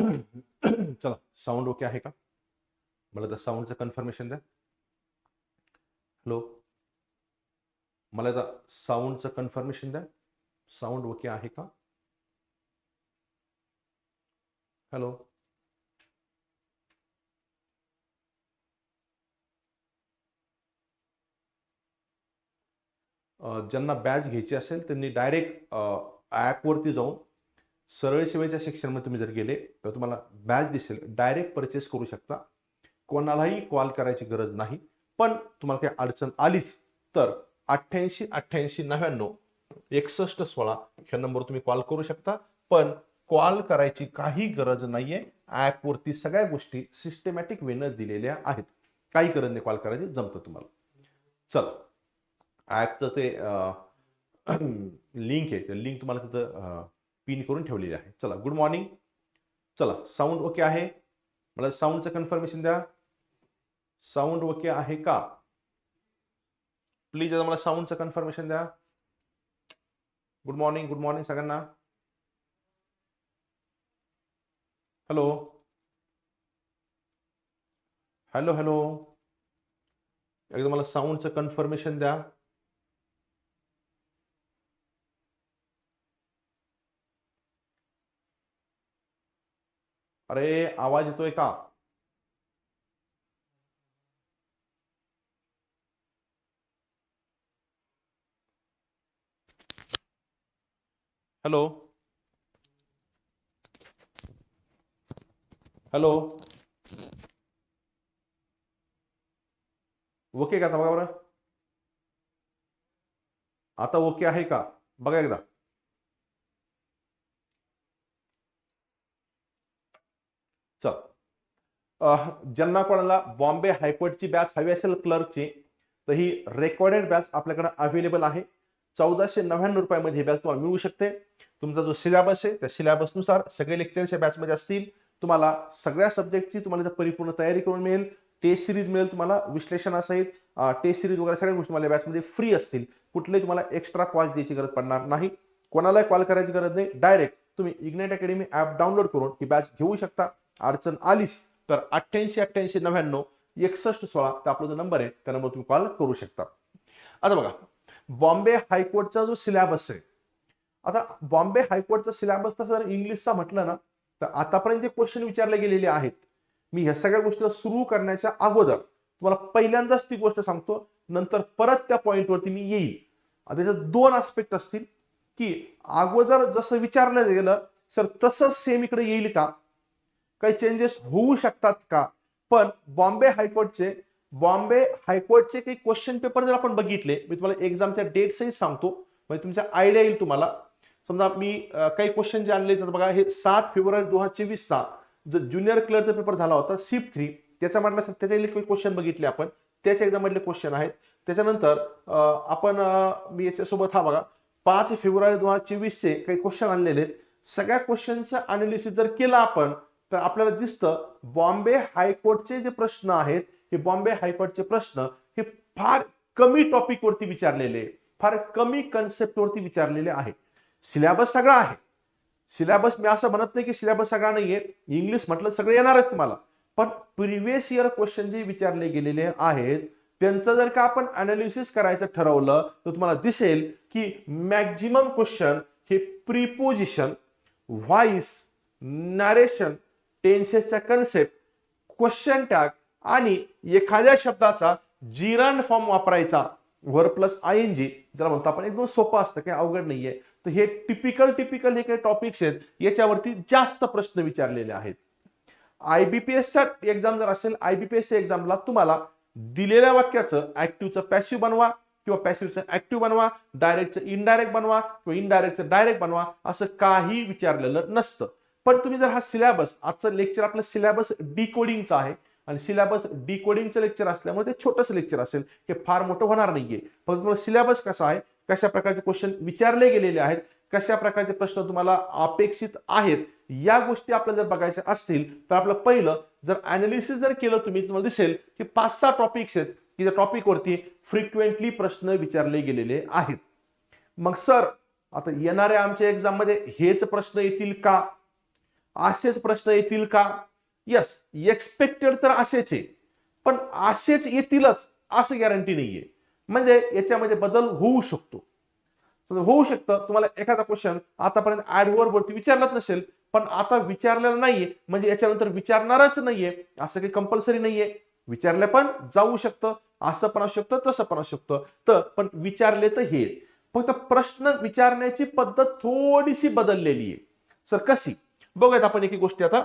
चला sound okay आहे का? मला तर साऊंडचं कन्फर्मेशन द्या. हॅलो मला आता साऊंडचं कन्फर्मेशन द्या. साऊंड ओके आहे का? हॅलो ज्यांना बॅच घ्यायची असेल त्यांनी डायरेक्ट ॲपवरती जाऊन सरळ सेवेच्या सेक्शनमध्ये तुम्ही जर गेले तर तुम्हाला बॅच दिसेल. डायरेक्ट परचेस करू शकता. कोणालाही कॉल करायची गरज नाही. पण तुम्हाला काही अडचण आलीच तर अठ्ठ्याऐंशी अठ्ठ्याऐंशी नव्याण्णव एकसष्ट सोळा ह्या नंबरवर तुम्ही कॉल करू शकता. पण कॉल करायची काही गरज नाहीये. ॲपवरती सगळ्या गोष्टी सिस्टमॅटिक वेनं दिलेल्या आहेत. काही गरज नाही कॉल करायची जमतं तुम्हाला. चला. ॲपचं ते लिंक आहे. ते लिंक तुम्हाला तिथं पिन करून ठेवलेली आहे. चला गुड मॉर्निंग चला साऊंड ओके आहे? मला साऊंडचं कन्फर्मेशन द्या. साऊंड ओके आहे का? प्लीज मला साऊंडचं कन्फर्मेशन द्या. गुड मॉर्निंग गुड मॉर्निंग सगळ्यांना. हॅलो हॅलो हॅलो एकदा मला साऊंडचं कन्फर्मेशन द्या. अरे आवाज येतोय का? हॅलो हॅलो ओके का आता बघा बरं? आता ओके आहे का? बघा एकदा. चल. ज्यांना कोणाला बॉम्बे हायकोर्टची बॅच हवी असेल क्लर्कची तर ही रेकॉर्डेड बॅच आपल्याकडे अवेलेबल आहे. चौदाशे नव्याण्णव रुपयामध्ये ही बॅच तुम्हाला मिळू शकते. तुमचा जो सिलेबस आहे त्या सिलेबसनुसार सगळे लेक्चर्स या बॅचमध्ये असतील. तुम्हाला सगळ्या सब्जेक्टची तुम्हाला इथं परिपूर्ण तयारी करून मिळेल. टेस्ट सिरीज मिळेल तुम्हाला विश्लेषण असेल टेस्ट सिरीज वगैरे सगळ्या गोष्टी तुम्हाला बॅचमध्ये फ्री असतील. कुठलेही तुम्हाला एक्स्ट्रा कॉस्ट द्यायची गरज पडणार नाही. कोणालाही कॉल करायची गरज नाही. डायरेक्ट तुम्ही इग्नेट अकॅडमी ॲप डाउनलोड करून ही बॅच घेऊ शकता. अडचण आलीच तर अठ्ठ्याऐंशी अठ्ठ्याऐंशी नव्याण्णव एकसष्ट सोळा तर आपला जो नंबर आहे त्या नंबर तुम्ही कॉल करू शकता. आता बघा बॉम्बे हायकोर्टचा जो सिलेबस आहे आता बॉम्बे हायकोर्टचा सिलेबस तसं जर इंग्लिशचा म्हटलं ना तर आतापर्यंत जे क्वेश्चन विचारले गेलेले आहेत मी ह्या सगळ्या गोष्टीला सुरू करण्याच्या अगोदर तुम्हाला पहिल्यांदाच ती गोष्ट सांगतो नंतर परत त्या पॉईंटवरती मी येईल. आता त्याचे दोन आस्पेक्ट असतील की अगोदर जसं विचारलं गेलं सर तसंच सेम इकडे येईल का? काही चेंजेस होऊ शकतात का? पण बॉम्बे हायकोर्टचे बॉम्बे हायकोर्टचे काही क्वेश्चन पेपर जर आपण बघितले मी तुम्हाला एक्झामच्या डेट्सही सांगतो. म्हणजे तुमच्या आयडिया येईल तुम्हाला. समजा मी काही क्वेश्चन जे आणले तर बघा हे सात फेब्रुवारी दोन हजार चोवीसचा जो ज्युनियर क्लर्कचा पेपर झाला होता सिप थ्री त्याचा म्हटलं त्याच्या काही क्वेश्चन बघितले आपण. त्याच्या एक्झाम मधले क्वेश्चन आहेत. त्याच्यानंतर आपण मी याच्यासोबत हा बघा पाच फेब्रुवारी दोन हजार चोवीसचे काही क्वेश्चन आणलेले आहेत. सगळ्या क्वेश्चनचं अनालिसिस जर केलं आपण तर आपल्याला दिसतं बॉम्बे हायकोर्टचे जे प्रश्न आहेत हे बॉम्बे हायकोर्टचे प्रश्न हे फार कमी टॉपिक वरती विचारलेले फार कमी कन्सेप्ट वरती विचारलेले आहे सिलेबस सगळा आहे. सिलेबस मी असं म्हणत नाही की सिलेबस सगळा नाहीये. इंग्लिश म्हटलं सगळं येणारच तुम्हाला. पण प्रिव्हियस इयर क्वेश्चन जे विचारले गेलेले आहेत त्यांचं जर का आपण अनालिसिस करायचं ठरवलं तर तुम्हाला दिसेल की मॅक्झिमम क्वेश्चन हे प्रिपोजिशन व्हॉइस नॅरेशन टेन्सेसच्या कन्सेप्ट क्वेश्चन टॅग आणि एखाद्या शब्दाचा जिरण फॉर्म वापरायचा. वर प्लस आय एन जी ज्याला म्हणतो आपण एकदम सोपं असतं काही अवघड नाहीये. तर हे टिपिकल टिपिकल हे काही टॉपिक्स आहेत याच्यावरती जास्त प्रश्न विचारलेले आहेत. आयबीपीएसच्या एक्झाम जर असेल आयबीपीएसच्या एक्झामला तुम्हाला दिलेल्या वाक्याचं ऍक्टिव्हचं पॅसिव्ह बनवा किंवा पॅसिव्हचं ऍक्टिव्ह बनवा डायरेक्टचं इनडायरेक्ट बनवा किंवा इनडायरेक्टचं डायरेक्ट बनवा असं काही विचारलेलं नसतं. पण तुम्ही जर हा सिलॅबस आजचं लेक्चर आपलं सिलॅबस डिकोडिंगचा आहे आणि सिलॅबस डिकोडिंगचं लेक्चर असल्यामुळे ते छोटंसं लेक्चर असेल हे फार मोठं होणार नाहीये. पण तुम्हाला सिलॅबस कसा आहे कशा प्रकारचे क्वेश्चन विचारले गेलेले आहेत कशा प्रकारचे प्रश्न तुम्हाला अपेक्षित आहेत या गोष्टी आपल्याला जर बघायच्या असतील तर आपलं पहिलं जर अनालिसिस जर केलं तुम्ही तुम्हाला दिसेल की पाच सहा टॉपिक्स आहेत की त्या टॉपिकवरती फ्रिक्वेंटली प्रश्न विचारले गेलेले आहेत. मग सर आता येणाऱ्या आमच्या एक्झाममध्ये हेच प्रश्न येतील का? असेच प्रश्न येतील का? यस एक्सपेक्टेड तर असेच. आहे पण असेच येतीलच असं गॅरंटी नाहीये. म्हणजे याच्यामध्ये बदल होऊ शकतो. होऊ शकतं. तुम्हाला एखादा क्वेश्चन आतापर्यंत ऍडवर वरती विचारलाच नसेल पण आता विचारलेला नाहीये. म्हणजे याच्यानंतर विचारणारच नाहीये. असं काही कंपल्सरी नाहीये. विचारले पण जाऊ शकतं. असं पण असू शकतं तसं पण असू शकतं. तर पण विचारले तर हे. फक्त प्रश्न विचारण्याची पद्धत थोडीशी बदललेली आहे. सर कशी? बघूयात आपण एक गोष्टी आता.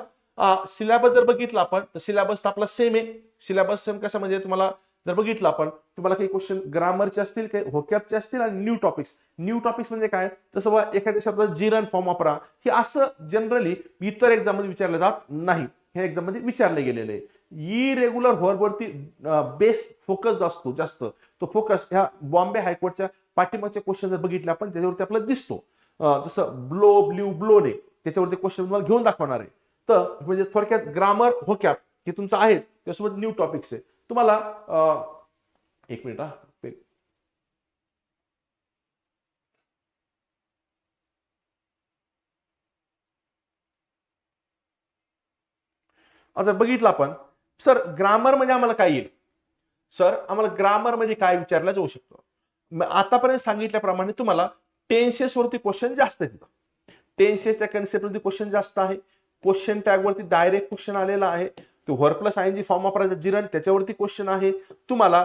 सिलेबस जर बघितला आपण तर सिलेबस आपला सेम आहे. सिलेबस सेम कसा म्हणजे तुम्हाला जर बघितलं आपण तुम्हाला काही क्वेश्चन ग्रामरचे असतील काही होकॅपचे असतील आणि न्यू टॉपिक्स न्यू टॉपिक्स म्हणजे काय? जसं बघा एखाद्या शब्दात जिरन फॉर्म वापरा. हे असं जनरली इतर एक्झाममध्ये विचारलं जात नाही. हे एक्झाममध्ये विचारले गेलेले आहे. ई रेग्युलर व्हर्बवरती बेस्ट फोकस असतो जास्त. तो फोकस ह्या बॉम्बे हायकोर्टच्या पाठिंबाचे क्वेश्चन जर बघितले आपण त्याच्यावरती आपल्याला दिसतो. जसं ब्लो ब्ल्यू ब्लोने त्याच्यावरती क्वेश्चन तुम्हाला घेऊन दाखवणार आहे. तर म्हणजे थोडक्यात ग्रामर होकॅप हे तुमचं आहेच. त्यासोबत न्यू टॉपिक्स आहे. तुम्हाला एक मिनिट हा. जर बघितलं आपण सर ग्रामरमध्ये आम्हाला काय येईल? सर आम्हाला ग्रामरमध्ये काय विचारलं जाऊ शकतो? आतापर्यंत सांगितल्याप्रमाणे तुम्हाला टेन्सेस वरती क्वेश्चन जास्त येतात टेन्सेसच्या कन्सेप्टवरती क्वेश्चन जास्त आहे. क्वेश्चन टॅग वरती डायरेक्ट क्वेश्चन आलेला आहे. तो व्हर प्लस आय जी फॉर्म वापरायचा जिरण त्याच्यावरती क्वेश्चन आहे. तुम्हाला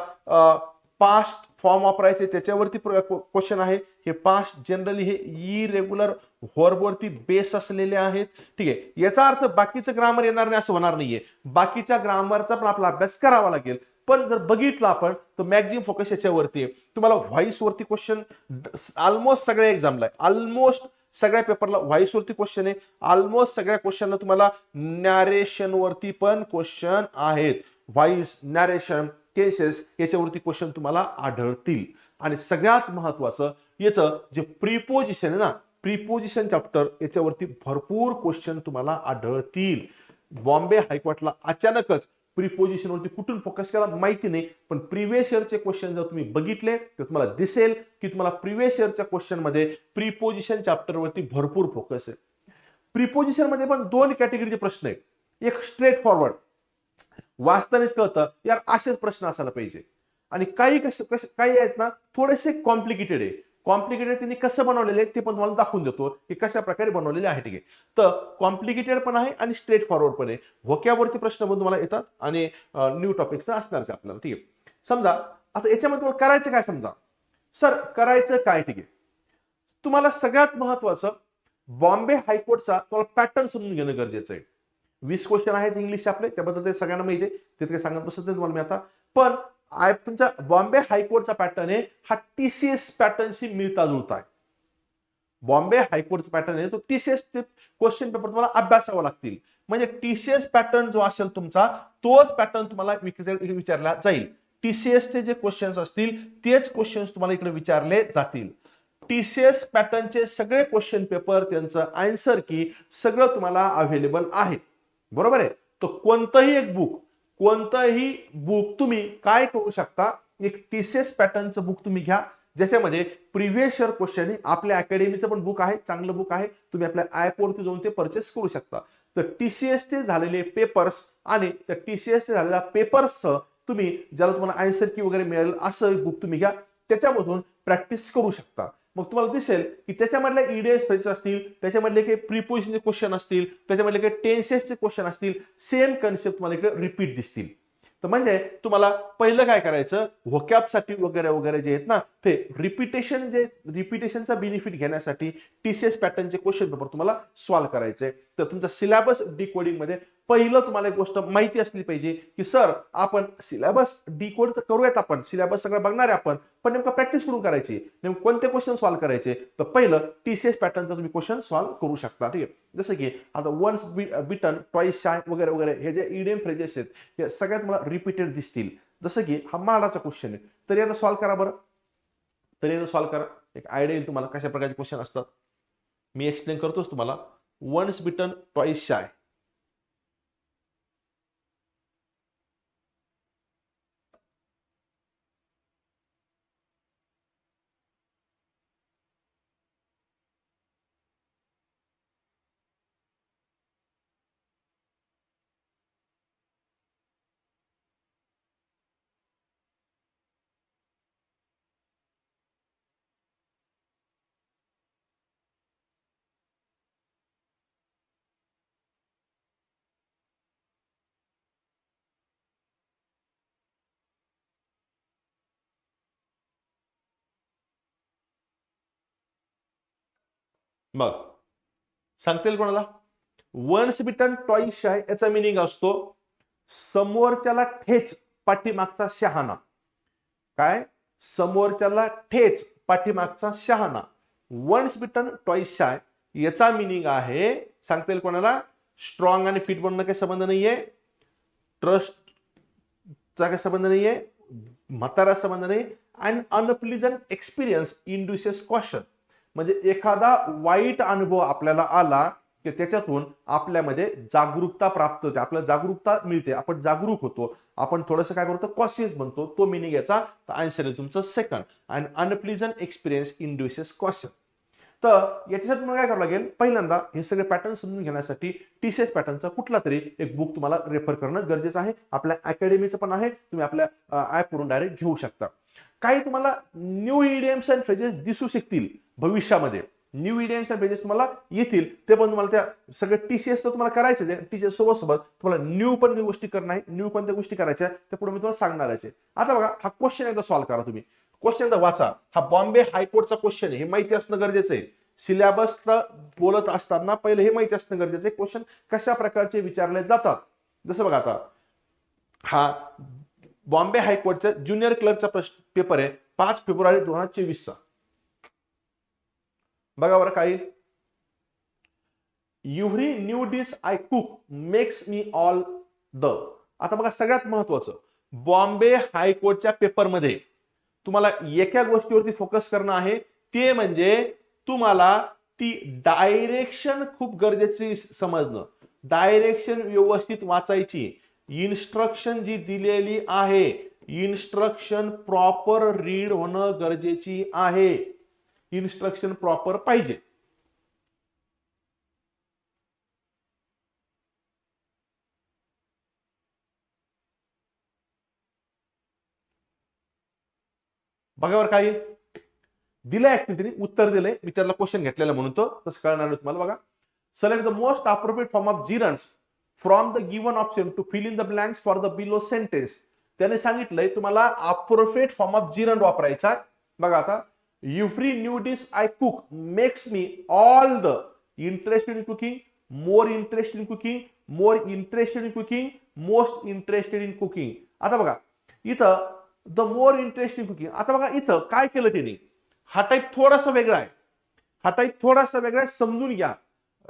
पास्ट फॉर्म वापरायचे त्याच्यावरती क्वेश्चन आहे. हे पास्ट जनरली हे ई रेग्युलर वरती बेस असलेले आहेत. ठीक आहे. याचा अर्थ बाकीचं ग्रामर येणार नाही असं होणार नाहीये. बाकीच्या ग्रामरचा पण आपला अभ्यास करावा लागेल. पण जर बघितलं आपण तर मॅक्झिमम फोकस याच्यावरती आहे. तुम्हाला व्हॉइस वरती क्वेश्चन ऑलमोस्ट सगळ्या एक्झामला आहे. ऑलमोस्ट सगळ्या पेपरला व्हॉइस वरती क्वेश्चन आहे. ऑलमोस्ट सगळ्या क्वेश्चनला तुम्हाला नॅरेशन वरती पण क्वेश्चन आहेत. व्हॉइस नॅरेशन केसेस याच्यावरती क्वेश्चन तुम्हाला आढळतील. आणि सगळ्यात महत्वाचं याचं जे प्रिपोजिशन आहे ना प्रिपोजिशन चॅप्टर याच्यावरती भरपूर क्वेश्चन तुम्हाला आढळतील. बॉम्बे हायकोर्टला अचानकच प्रिपोजिशन वरती कुठून फोकस केला माहिती नाही. पण प्रिव्हियस इयरचे क्वेश्चन जर तुम्ही बघितले तर तुम्हाला दिसेल की तुम्हाला प्रिव्हियस इयरच्या क्वेश्चनमध्ये प्रिपोजिशन चॅप्टर वरती भरपूर फोकस आहे. प्रिपोजिशनमध्ये पण दोन कॅटेगरीचे प्रश्न आहेत. एक स्ट्रेट फॉरवर्ड वाचतानाच कळतं यार असेच प्रश्न असायला पाहिजे. आणि काही कसं कसे काही आहेत ना थोडेसे कॉम्प्लिकेटेड आहे. कॉम्प्लिकेटेड त्यांनी कसं बनवलेले आहे ते पण तुम्हाला दाखवून देतो की कशा प्रकारे बनवलेले आहे ठीक आहे तर कॉम्प्लिकेटेड पण आहे आणि स्ट्रेट फॉरवर्ड पण आहे. व्होक्यावरती प्रश्न पण तुम्हाला येतात आणि न्यू टॉपिक्स असणारच आपल्याला ठीक आहे. समजा आता याच्यामध्ये तुम्हाला करायचं काय समजा? सर करायचं काय ठीक आहे? तुम्हाला सगळ्यात महत्वाचं बॉम्बे हायकोर्टचा तुम्हाला पॅटर्न समजून घेणं गरजेचं आहे. वीस क्वेश्चन आहेत इंग्लिशचे आपले त्याबद्दल ते सगळ्यांना माहिती आहे. ते काही सांगत बसत नाही तुम्हाला मी आता. पण आय तुमच्या बॉम्बे हायकोर्टचा पॅटर्न आहे हा टीसीएस पॅटर्नशी मिळता जुळता आहे बॉम्बे हायकोर्टचा पॅटर्न आहे तो टीसीएस क्वेश्चन पेपर तुम्हाला अभ्यासावा लागतील. म्हणजे टीसीएस पॅटर्न जो असेल तुमचा तोच पॅटर्न तुम्हाला विचारला जाईल. टीसीएस चे जे क्वेश्चन्स असतील तेच क्वेश्चन्स तुम्हाला इकडे विचारले जातील. टीसीएस पॅटर्नचे सगळे क्वेश्चन पेपर त्यांचं आन्सर की सगळं तुम्हाला अवेलेबल आहे. बरोबर आहे? तर कोणतंही एक बुक कोणतंही बुक तुम्ही काय करू शकता एक टीसीएस पॅटर्नचं बुक तुम्ही घ्या ज्याच्यामध्ये प्रिव्हियस इयर क्वेश्चन आपल्या अकॅडमीचं पण बुक आहे चांगलं बुक आहे तुम्ही आपल्या ॲपवरती जाऊन ते परचेस करू शकता. तर टीसीएस चे झालेले पेपर्स आणि त्या टीसीएस चे झालेल्या पेपर्सचं तुम्ही ज्याला तुम्हाला आन्सर की वगैरे मिळेल असं बुक तुम्ही घ्या त्याच्यामधून प्रॅक्टिस करू शकता. मग तुम्हाला दिसेल की त्याच्यामधल्या ईडीएस फ्रेजेस असतील त्याच्यामधले काही प्रिपोजिशनचे क्वेश्चन असतील त्याच्यामधले काही टेन्सेसचे क्वेश्चन असतील सेम कन्सेप्ट तुम्हाला इकडे रिपीट दिसतील. तर म्हणजे तुम्हाला पहिलं काय करायचं? व्होकॅपसाठी वगैरे वगैरे जे आहेत ना ते रिपिटेशन जे रिपिटेशनचा बेनिफिट घेण्यासाठी टीसीएस पॅटर्नचे क्वेश्चन पेपर तुम्हाला सॉल्व्ह करायचे. तर तुमचा सिलेबस डिकोडिंगमध्ये पहिलं तुम्हाला एक गोष्ट माहिती असली पाहिजे की सर आपण सिलेबस डिकोड तर करूयात आपण. सिलेबस सगळं बघणार आहे आपण पण नेमकं प्रॅक्टिस करून करायची? नेमकं कोणते क्वेश्चन सॉल्व्ह करायचे? तर पहिलं टीसीएस पॅटर्नचा तुम्ही क्वेश्चन सॉल्व्ह करू शकता ठीक आहे? जसं की आता वन्स बिटन ट्वाईस शाय वगैरे वगैरे हे जे इडियम फ्रेजेस आहेत हे सगळ्यात मला रिपीटेड दिसतील. जसं की हा माडाचा क्वेश्चन आहे. तरी आता सॉल्व्ह करा बरं. तरी आता सॉल्व्ह करा. एक आयडिया येईल तुम्हाला कशा प्रकारचे क्वेश्चन असतात. मी एक्सप्लेन करतोच तुम्हाला. वन्स बिटन ट्वाईस शाय मग सांगतील कोणाला? वन्स बिटन ट्वाईस शाय याचा मिनिंग असतो समोरच्याला ठेच पाठीमागचा शहाणा. काय? समोरच्याला ठेच पाठीमागचा शहाणा. वन्स बिटन ट्वाईस शाय याचा मिनिंग आहे सांगता येईल कोणाला? स्ट्रॉंग आणि फिट बनणं काही संबंध नाहीये. ट्रस्टचा काही संबंध नाहीये. म्हातारा संबंध नाही. And unpleasant experience induces caution म्हणजे एखादा वाईट अनुभव आपल्याला आला की त्याच्यातून आपल्यामध्ये जागरूकता प्राप्त होते. आपल्याला जागरूकता मिळते. आपण जागरूक होतो. आपण थोडंसं काय करतो कॉशियस बनतो. तो मिनिंग याचा तर आन्सर आहे तुमचं second and unpleasant experience induces question तर याच्यासाठी तुम्हाला काय करावं लागेल? पहिल्यांदा हे सगळे पॅटर्न समजून घेण्यासाठी टी सी एस पॅटर्नचा कुठला तरी एक बुक तुम्हाला रेफर करणं गरजेचं आहे. आपल्या अकॅडमीचं पण आहे. तुम्ही आपल्या ॲपवरून डायरेक्ट घेऊ शकता. काही तुम्हाला न्यू इडियम्स अँड फ्रेजेस दिसू शकतील भविष्यामध्ये. न्यू इडियम्स अँड फ्रेजेस तुम्हाला येतील ते पण तुम्हाला त्या सगळे टी सी एस तर तुम्हाला करायचे टी सी एस सोबत सोबत तुम्हाला न्यू पण गोष्टी करणं आहे न्यू कोणत्या गोष्टी करायच्या ते पुढे मी तुम्हाला सांगणार आहे. आता बघा हा क्वेश्चन एकदा सॉल्व्ह करा तुम्ही. क्वेश्चन एकदा वाचा. हा बॉम्बे हायकोर्टचा क्वेश्चन आहे हे माहिती असणं गरजेचं आहे. सिलेबस बोलत असताना पहिले हे माहिती असणं गरजेचं आहे. क्वेश्चन कशा प्रकारचे विचारले जातात? जसं बघा आता हा बॉम्बे हायकोर्टचा ज्युनियर क्लर्कचा पेपर आहे पाच फेब्रुवारी दोन हजार चोवीसचा. बघा बरं काही. Every new dish I cook makes me all the. आता बघा सगळ्यात महत्वाचं. बॉम्बे हायकोर्टच्या पेपरमध्ये तुम्हाला एका गोष्टीवरती फोकस करणं आहे ते म्हणजे तुम्हाला ती डायरेक्शन खूप गरजेची समजणं. डायरेक्शन व्यवस्थित वाचायची. इन्स्ट्रक्शन जी दिलेली आहे इन्स्ट्रक्शन प्रॉपर रीड होणं गरजेची आहे. इन्स्ट्रक्शन प्रॉपर पाहिजे. बघावर काही दिलंय त्यांनी उत्तर दिलंय. मी त्याला क्वेश्चन घेतलेला म्हणून तो. तसं कळणार तुम्हाला बघा. Select the most appropriate form of gerunds. From the given option to fill in the blanks for the below sentence त्याने सांगितलंय तुम्हाला अप्रोफेट फॉर्म ऑफ जिरंड वापरायचा बघा आता every new dish I cook makes me all the interested in cooking more interest in cooking more interested in cooking most interested in cooking आता बघा इथं the more interest in cooking आता बघा इथं काय केलं त्यांनी? हा टाईप थोडासा वेगळा आहे. हा टाईप थोडासा वेगळा आहे समजून घ्या.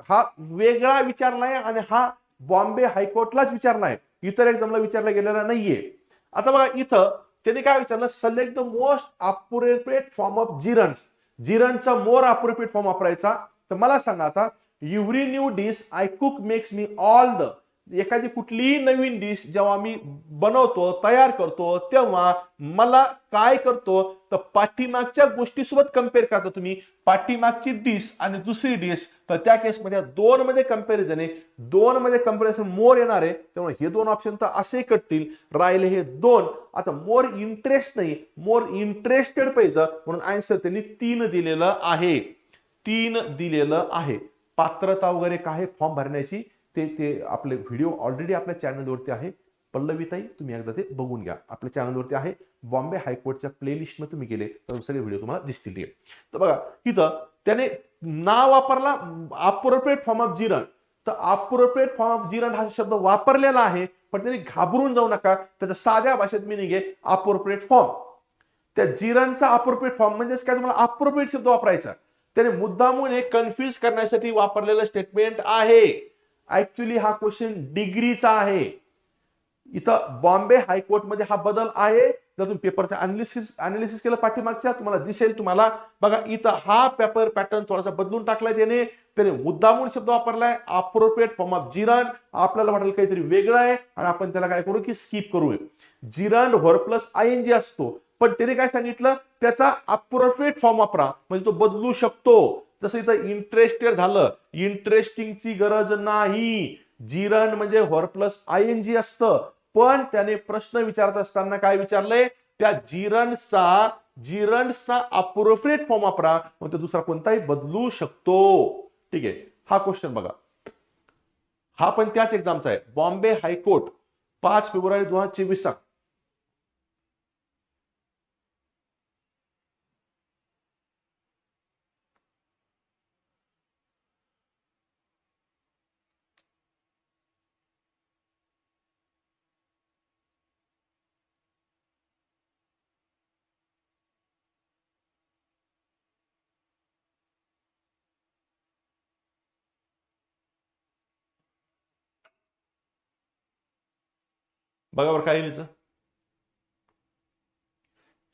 हा वेगळा विचारलाय आणि हा बॉम्बे हायकोर्टलाच विचारलाय इतर एक्झामला विचारला गेलेला नाहीये. आता बघा इथं त्यांनी काय विचारलं? Select the most appropriate form of gerunds जिरनचा more appropriate form वापरायचा. तर मला सांगा आता every new dish I cook makes me all the एखादी कुठलीही नवीन डिश जेव्हा मी बनवतो तयार करतो तेव्हा मला काय करतो? तर पाठीमागच्या गोष्टीसोबत कंपेअर करता तुम्ही. पाठीमागची डिश आणि दुसरी डिश तर त्या केसमध्ये दोन मध्ये कंपॅरिझन आहे. दोन मध्ये कंपॅरिझन मोर येणार आहे. त्यामुळे हे दोन ऑप्शन तर असे कटतील. राहिले हे दोन. आता मोर इंटरेस्ट नाही. मोर इंटरेस्टेड पाहिजे. म्हणून आन्सर त्यांनी तीन दिलेलं आहे. तीन दिलेलं आहे. पात्रता वगैरे काय फॉर्म भरण्याची. ते ते आपले व्हिडिओ ऑलरेडी आपल्या चॅनलवरती आहे. पल्लवीताई तुम्ही एकदा ते बघून घ्या. आपल्या चॅनलवरती आहे. बॉम्बे हायकोर्टच्या प्लेलिस्टमध्ये तुम्ही गेले तर सगळे व्हिडिओ तुम्हाला दिसतील तर बघा इथं त्याने नाव वापरला अप्रोप्रिएट फॉर्म ऑफ जिरण. तर अप्रोप्रिएट फॉर्म ऑफ जिरण हा शब्द वापरलेला आहे पण त्यांनी घाबरून जाऊ नका. त्याच्या साध्या भाषेत मिनिंग आहे अप्रोप्रिएट फॉर्म त्या जिरणचा अप्रोप्रिएट फॉर्म म्हणजेच काय? तुम्हाला अप्रोप्रिएट शब्द वापरायचा. त्याने मुद्दामून हे कन्फ्युज करण्यासाठी वापरलेलं स्टेटमेंट आहे. ऍक्च्युली हा क्वेश्चन डिग्रीचा आहे. इथं बॉम्बे हायकोर्टमध्ये हा बदल आहे. जर तुम्ही पेपरचं अनालिसिस अनालिसिस केलं पाठीमागच्या तुम्हाला दिसेल तुम्हाला बघा इथं हा पेपर पॅटर्न थोडासा बदलून टाकलाय त्याने. त्याने मुद्दामून शब्द वापरलाय. अप्रोप्रिएट फॉर्म ऑफ जिरण आपल्याला वाटेल काहीतरी वेगळं आहे. आणि आपण त्याला काय करू की स्किप करू जिरण व्हर प्लस आय एन जी असतो. पण त्याने काय सांगितलं? त्याचा अप्रोप्रिएट फॉर्म वापरा. म्हणजे तो बदलू शकतो. जसं इथं इंटरेस्टेड झालं. इंटरेस्टिंगची गरज नाही. जिरण म्हणजे व्हर प्लस आय एन जी असतं. पण त्याने प्रश्न विचारत असताना काय विचारलंय? त्या जिरणचा जिरणचा अप्रोप्रिएट फॉर्म वापरा. मग तो दुसरा कोणताही बदलू शकतो. ठीक आहे. हा क्वेश्चन बघा. हा पण त्याच एक्झामचा आहे. बॉम्बे हायकोर्ट पाच फेब्रुवारी दोन हजार चोवीस बघा बरं काय लिहिलं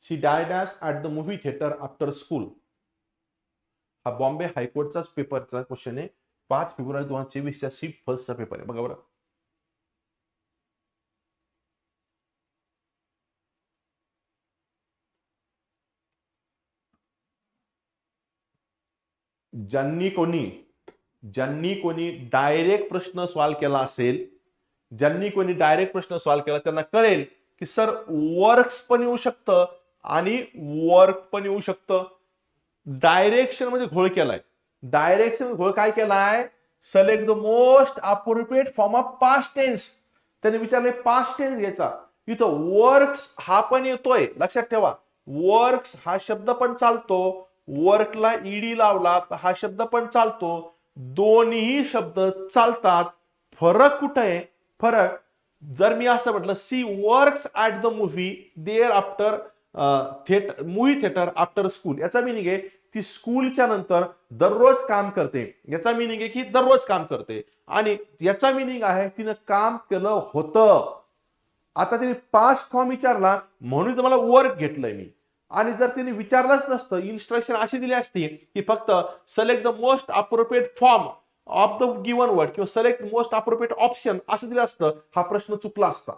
she died at the movie theatre after school हा बॉम्बे हायकोर्टचाच पेपरचा क्वेश्चन आहे. पाच फेब्रुवारी दोन हजार चोवीसच्या सी फर्स्टचा पेपर आहे. बघा बरं. ज्यांनी कोणी ज्यांनी कोणी डायरेक्ट प्रश्न सॉल्व केला असेल ज्यांनी कोणी डायरेक्ट प्रश्न सॉल्व्ह केला त्यांना कळेल की सर वर्क्स पण येऊ शकतं आणि वर्क पण येऊ शकतं. डायरेक्शनमध्ये म्हणजे घोळ केलाय. डायरेक्शन म्हणजे घोळ काय केलाय? Select the most appropriate form of past tense त्याने विचारले पास्ट टेन्स घ्यायचा इथं वर्क्स हा पण येतोय. लक्षात ठेवा. वर्क्स हा शब्द पण चालतो. वर्कला ईडी लावला तर हा शब्द पण चालतो. दोन्ही शब्द चालतात. फरक कुठं आहे? फरक. जर मी असं म्हटलं she works at the movie there after theatre movie theatre after school. याचा मिनिंग आहे ती स्कूलच्या नंतर दररोज काम करते. याचा मिनिंग आहे की दररोज काम करते. आणि याचा मिनिंग आहे तिनं काम केलं होतं. आता तिने पास्ट फॉर्म विचारला म्हणून तुम्हाला वर्क घेतलंय मी. आणि जर तिने विचारलंच नसतं इन्स्ट्रक्शन अशी दिली असती की फक्त select the most appropriate form of the given word किंवा सिलेक्ट मोस्ट अप्रोप्रिएट ऑप्शन असं दिलं असतं हा प्रश्न चुकला असता.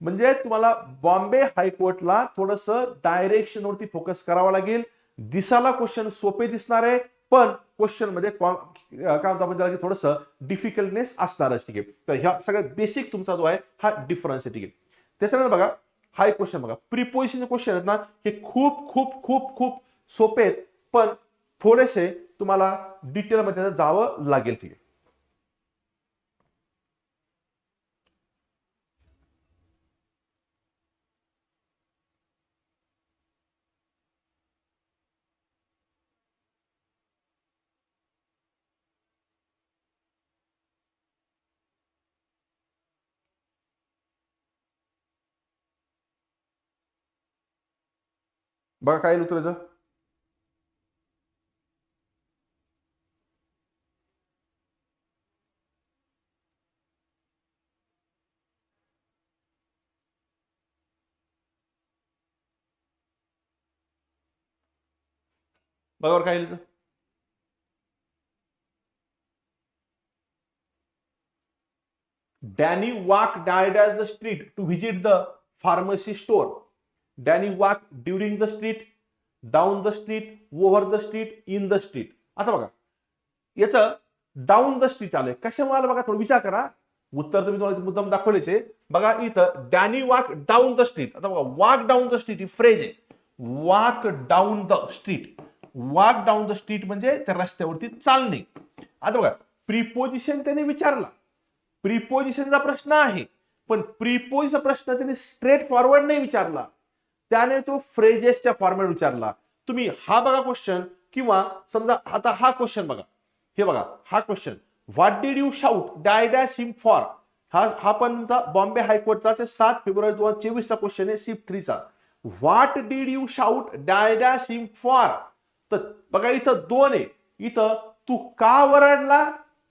म्हणजे तुम्हाला बॉम्बे हायकोर्टला थोडस डायरेक्शन वरती फोकस करावा लागेल. दिसाला क्वेश्चन सोपे दिसणार आहे पण क्वेश्चनमध्ये म्हणजे काय म्हणतो आपण थोडस डिफिकल्टनेस असणारच ठीक आहे तर ह्या सगळ्यात बेसिक तुमचा जो आहे हा डिफरन्स आहे ठीक आहे त्याच्यानंतर बघा हा एक क्वेश्चन बघा. प्रिपोजिशन क्वेश्चन आहेत ना हे खूप खूप खूप खूप सोपे आहेत पण थोडेसे तुम्हाला डिटेलमध्ये जावं लागेल ठीक बघा काय येईल उत्तराचं बघा बरं काय लिहिलं Danny walk डायडॅज the street to visit the pharmacy store Danny walk during the street down the street over the street in the street आता बघा. याचं डाऊन द स्ट्रीट आलंय. कशामुळे मला बघा थोडं विचार करा. उत्तर तुम्ही तुम्हाला मुद्दाम दाखवलेचे बघा इथं Danny walk down the street आता बघा वाक डाऊन द स्ट्रीट ही फ्रेज आहे. Walk down the street walk down the street म्हणजे त्या रस्त्यावरती चालणे. आता बघा प्रिपोजिशन त्याने विचारला. प्रिपोजिशनचा प्रश्न आहे. पण प्रिपोजचा प्रश्न त्याने स्ट्रेट फॉरवर्ड नाही विचारला. त्याने तो फ्रेजेसच्या फॉर्मॅट विचारला. तुम्ही हा बघा क्वेश्चन किंवा समजा आता हा क्वेश्चन बघा. हे बघा हा question what did you shout डायडॅश him for हा हा पण बॉम्बे हायकोर्टचा सात फेब्रुवारी दोन हजार चोवीसचा क्वेश्चन आहे सिप थ्रीचा व्हॉट डीड यू शाऊट डायडॅश हिम फॉर तर बघा इथं दोन आहे. इथं तू का वराडला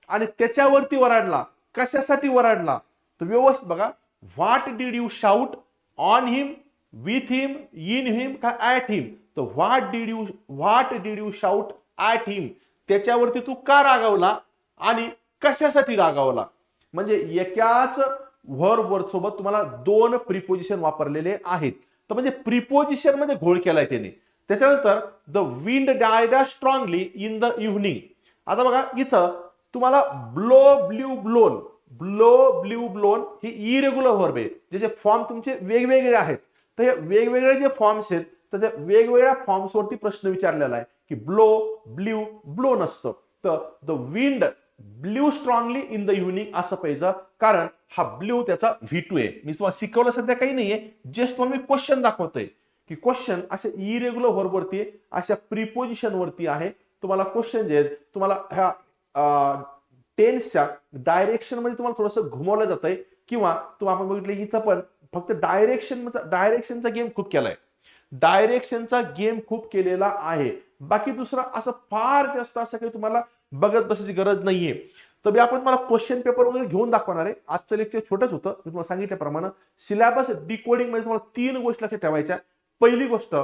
आणि त्याच्यावरती वराडला कशासाठी वराडला तर व्यवस्थित बघा. What did you shout on him with him in him का ॲट हिम तर what did you what did you shout at him त्याच्यावरती तू का रागावला आणि कशासाठी रागावला? म्हणजे एकाच व्हर्ब सोबत तुम्हाला दोन प्रिपोजिशन वापरलेले आहेत. तर म्हणजे प्रिपोजिशनमध्ये घोळ केलाय त्याने. त्याच्यानंतर the wind died strongly in the evening आता बघा इथं तुम्हाला blow blew blown blow blew blown ही इरेग्युलर व्हर्ब आहे ज्याचे फॉर्म तुमचे वेगवेगळे आहेत. तर हे वेगवेगळे जे फॉर्म्स आहेत तर त्या वेगवेगळ्या फॉर्म्स वरती प्रश्न विचारलेला आहे की ब्लो ब्ल्यू ब्लोन असतं. तर the wind blew strongly in the evening असं पाहिजे. कारण हा ब्ल्यू त्याचा व्ही टू आहे. मी तुम्हाला शिकवलं सध्या काही नाहीये. जस्ट तुम्हाला मी क्वेश्चन दाखवतोय. की क्वेश्चन अशा इरेग्युलर व्हर्ब वरती अशा प्रिपोजिशन वरती आहे. तुम्हाला क्वेश्चन जे आहेत तुम्हाला ह्या टेन्सच्या डायरेक्शनमध्ये तुम्हाला थोडंसं घुमवलं जात आहे किंवा तुम्ही आपण बघितलं इथं पण फक्त डायरेक्शन डायरेक्शनचा गेम खूप केलाय. डायरेक्शनचा गेम खूप केलेला आहे. बाकी दुसरा असं फार जास्त असं काही तुम्हाला बघत बसायची गरज नाहीये. तर मी आपण मला क्वेश्चन पेपर वगैरे घेऊन दाखवणार आहे. आजचं लेक्चर छोटंच होतं. मी तुम्हाला सांगितल्याप्रमाणे सिलेबस डिकोडिंगमध्ये तुम्हाला तीन गोष्टी लक्षात ठेवायच्या. पहिली गोष्ट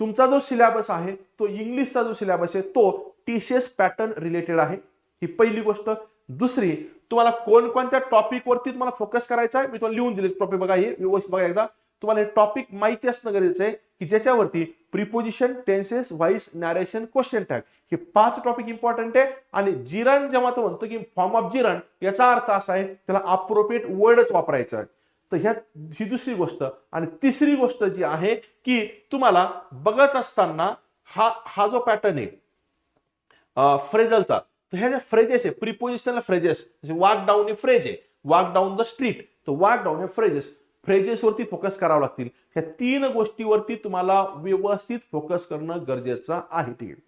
तुमचा जो सिलेबस आहे तो इंग्लिशचा जो सिलेबस आहे तो टीसीएस पॅटर्न रिलेटेड आहे. ही पहिली गोष्ट. दुसरी तुम्हाला कोणकोणत्या टॉपिक वरती तुम्हाला फोकस करायचा आहे मी तुम्हाला लिहून दिले टॉपिक बघा हे व्यवस्थित बघा एकदा. तुम्हाला हे टॉपिक माहिती असणं गरजेचं आहे की ज्याच्यावरती preposition tenses voice narration question tag हे पाच टॉपिक इम्पॉर्टंट आहे. आणि जिरण जेव्हा तो म्हणतो की फॉर्म ऑफ जिरण याचा अर्थ असा आहे त्याला अप्रोप्रिएट वर्डच वापरायचा आहे. तर ह्या ही दुसरी गोष्ट. आणि तिसरी गोष्ट जी आहे की तुम्हाला बघत असताना हा हा जो पॅटर्न आहे फ्रेझलचा तर ह्या ज्या फ्रेजेस आहे प्रिपोजिशनल फ्रेजेस वॉक डाऊन हे फ्रेज आहे. वॉक डाऊन द स्ट्रीट तर वॉक डाऊन हे फ्रेजेस फ्रेजेस वरती फोकस करावं लागतील. ह्या तीन गोष्टीवरती तुम्हाला व्यवस्थित फोकस करणं गरजेचं आहे. ठीक आहे.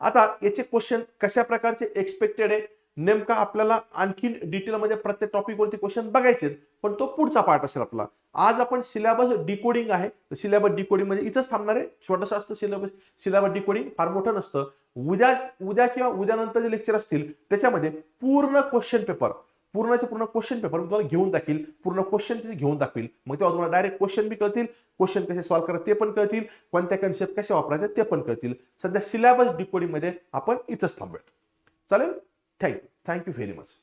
आता याचे क्वेश्चन कशा प्रकारचे एक्सपेक्टेड आहे नेमका आपल्याला आणखीन डिटेलमध्ये प्रत्येक टॉपिक वरती क्वेश्चन बघायचे पण तो पुढचा पार्ट असेल आपला. आज आपण सिलेबस डिकोडिंग आहे. सिलेबस डिकोडिंग म्हणजे इथंच थांबणार आहे. छोटंसं असतं सिलेबस सिलेबस डिकोडिंग फार मोठं नसतं. उद्या उद्या किंवा उद्यानंतर जे लेक्चर असतील त्याच्यामध्ये पूर्ण क्वेश्चन पेपर पूर्णचे पूर्ण क्वेश्चन पेपर तुम्हाला घेऊन टाकील. पूर्ण क्वेश्चन तिथे घेऊन दाखवील मग तेव्हा तुम्हाला डायरेक्ट क्वेश्चन बी कळतील. क्वेश्चन कसे सॉल्व्ह करा ते पण कळतील. कोणत्या कन्सेप्ट कसे वापरायचे ते पण कळतील. सध्या सिलेबस डिकोडिंगमध्ये आपण इथंच थांबूयात. चालेल? Thank you thank you very much